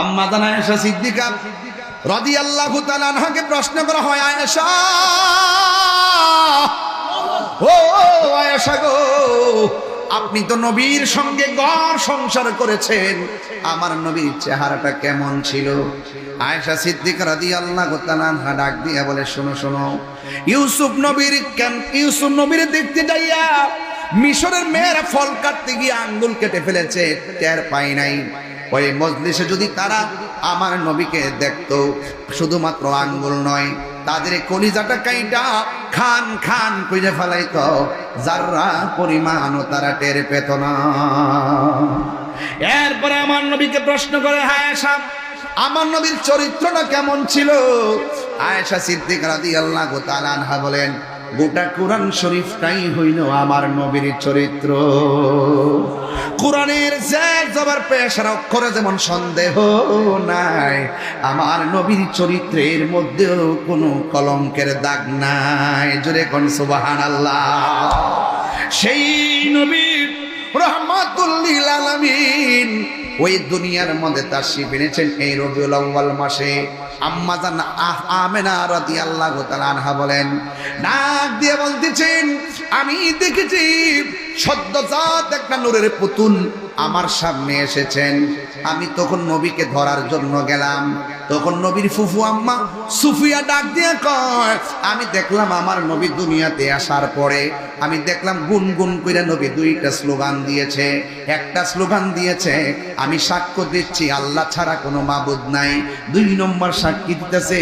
আম্মা জানা আয়েশা সিদ্দিকা রাদিয়াল্লাহু তাআলা আনহাকে প্রশ্ন করা হয়, আয়েশা! ও, আয়েশা গো, আপনি তো নবীর সঙ্গে গড় সংসার করেছেন। আমার নবীর চেহারাটা কেমন ছিল? আয়েশা সিদ্দিক রাদিয়াল্লাহু তাআলা আনহা ডাক দিয়া বলে, শোনো শোনো। ইউসুফ নবীর কেন, ইউসুফ নবীর দেখতে যাইয়া মিশরের মেয়েরা ফল কাটতে গিয়ে আঙ্গুল কেটে ফেলেছে, টের পাই নাই। ওই মজলিসে যদি তারা আমার নবীকে দেখতো শুধুমাত্র আঙ্গুল নয় তাদের কলিজাটা কাইটা খান খান কইরে ফেলাইতো যাররা পরিমাণও তারা টের পেত না। এরপরে আমার নবীকে প্রশ্ন করে আয়েশা আমার নবীর চরিত্রটা কেমন ছিল? আয়েশা সিদ্দিক রাদিয়াল্লাহু তাআলা আনহা বলেন গোটা কোরআন শরীফটাই হইল আমার নবীর চরিত্র। কোরআনের যে জবার পেশার অক্ষরে যেমন সন্দেহ নাই, আমার নবীর চরিত্রের মধ্যেও কোনো কলঙ্কের দাগ নাই। জোরে কোন সুবাহান আল্লাহ সেই নবীর রহমাতুল্লিল আলামিন ওই দুনিয়ার মধ্যে তার শিব এনেছেন এই রবিউল আউ্বাল মাসে। আম্মা জান আহ, আমেনা রাদিয়াল্লাহু তাআলা আনহা বলেন, নাক দিয়ে বলতেছেন, আমি দেখেছি সদ্যজাত একটা নূরের পুতুল আমার সামনে এসেছেন। আমি তখন নবীকে ধরার জন্য গেলাম। তখন নবীর ফুফু আম্মা সুফিয়া ডাক দিয়ে কয়, আমি দেখলাম আমার নবী দুনিয়াতে আসার পরে, আমি দেখলাম গুনগুন করে নবী দুইটা স্লোগান দিয়েছে। একটা স্লোগান দিয়েছে, আমি সাক্ষ্য দিচ্ছি, আল্লাহ ছাড়া কোনো মাবুদ নাই। দুই নম্বর সাক্ষী দিতেছে,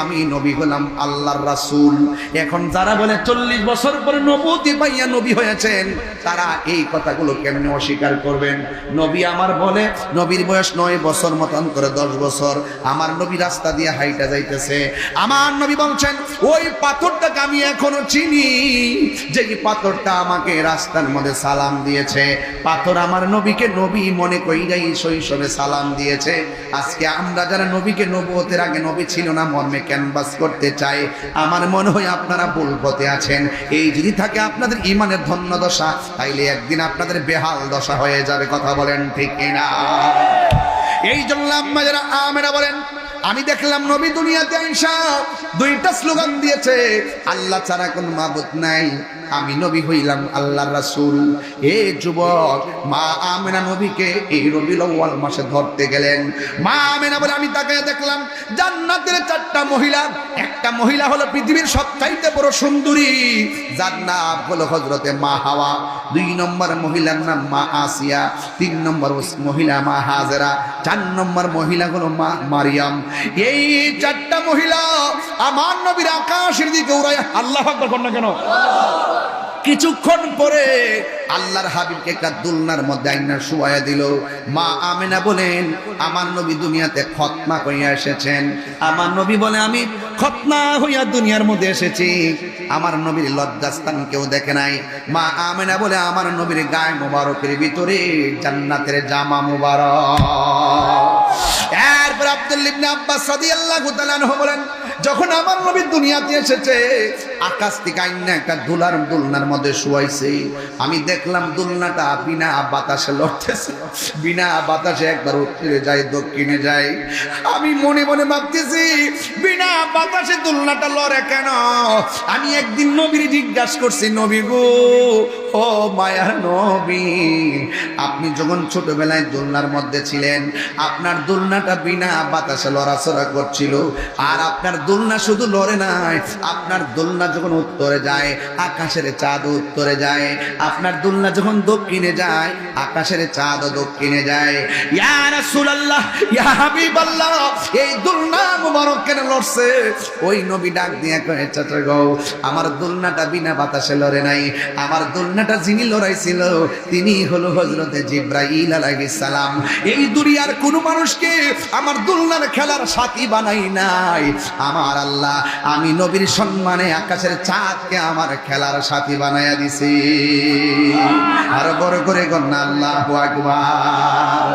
আমি নবী হলাম আল্লাহর রাসূল। এখন যারা বলে চল্লিশ বছর পরে নবতী পাইয়া নবী হয়েছেন, তারা এই কথাগুলো কেমনে অস্বীকার করবেন? নবী আমার বলে, নবীর বয়স নয় বছর মতন করে দশ বছর। আমার নবী রাস্তা দিয়ে হাইটা যাইতেছে। আমার নবী বলছেন, ওই পাথরটাকে আমি এখনও চিনি যে পাথরটা আমাকে রাস্তার মধ্যে সালাম দিয়েছে। পাথর আমার নবীকে নবী মনে কইরাই শৈশবে সালাম দিয়েছে। আজকে আমরা যারা নবীকে নবতের আগে নবী ছিল না, মর্মে ক্যানভাস করতে চায়। আমার মনে হয় আপনারা ভুল পথে আছেন। এই যদি থাকে আপনাদের ইমানের ধন্য দশা, তাইলে একদিন আপনাদের বেহাল দশা হয়ে যাবে, কথা বলেন ঠিক কিনা? এই জন্য আম্মা যারা আমেরা বলেন, আমি দেখলাম নবী দুনিয়াতে আইসা দুইটা স্লোগান দিয়েছে, আল্লাহ ছাড়া কোন মাবুদ নাই। আমি নবী হইলাম আল্লাহর রাসূল। এ যুবক, মা আমেনা নবীকে এই রবিউল আউয়াল মাসে ধরতে গেলেন। মা আমেনা বলে, আমি তাকে দেখলাম, জান্নাতের চারটা মহিলা, একটা মহিলা হলো পৃথিবীর সবচাইতে বড় সুন্দরী, যার নাম হলো হজরতে মা হাওয়া। দুই নম্বর মহিলার নাম মা আসিয়া, তিন নম্বর মহিলা মা হাজেরা। চার নম্বর মহিলা হলো মা মারিয়াম। এই চারটা মহিলা আমার নবীর আকাশের দিকে উড়ায় আল্লাহ কেন? কিছুক্ষণ পরে আল্লাহর হাবিবকে একটা দুলনার মধ্যে আইনা শুয়াইয়া দিল। মা আমেনা বলেন, আমার নবী দুনিয়াতে খতমা কইয়া এসেছেন। আমার নবী বলে, আমি খতনা হইয়া দুনিয়ার মধ্যে এসেছি। আমার নবীর লজ্জাস্থান কেউ দেখে নাই। মা আমেনা বলে, আমার নবীর গায়ে মোবারকের ভিতরে জান্নাতের জামা মোবারক। এরপর আব্দুল ইবনে আব্বাস রাদিয়াল্লাহু তাআলা বলেন, যখন আমার নবী দুনিয়াতে এসেছে, আকাশ থেকে আইনা একটা দুলার দুলনার মধ্যে শুয়াইছে। আমি দেখলাম দুলনাটা বিনা বাতাসে লড়তেছে। বিনা বাতাসে একবার উত্তরে যায়, দক্ষিণে যায়। আমি মনে মনে ভাবতেছি, বিনা বাতাসে দুলনাটা লড়ে কেন? আমি একদিন নবীর জিজ্ঞাসা করছি, নবী গো, ও মায়ার নবী, আপনি যখন ছোটবেলায় দোলনার মধ্যে ছিলেন, আপনার দোলনাটা বিনা বাতাসে লড়াচড়া করছিল। আর আপনার দোলনা শুধু লড়ে নাই, আপনার দোলনা যখন উত্তরে যায়, আকাশের চাঁদ উত্তরে যায়, আপনার দোলনা যখন দক্ষিণে যায়, আকাশের চাঁদ দক্ষিণে যায়। ইয়া রাসূলুল্লাহ, ইয়া হাবিবাল্লাহ, এই দোলনা মুবারক কেন লড়ছে? ওই নবী ডাক দিয়ে কয়ে, চাচা গো, আমার দোলনাটা বিনা বাতাসে লড়ে নাই। আমার দোলনাটা যিনি লড়াইছিল, তিনি হলো হজরতে জিব্রাইল আলাইহিস সালাম। এই দুনিয়ার কোনো মানুষকে আমার দোলনার খেলার সাথী বানাই নাই। আমার আল্লাহ, আমি নবীর সম্মানে আকাশের চাঁদকে আমার খেলার সাথী বানাইয়া দিছি। আর বড় করে গন্না আল্লাহু আকবার।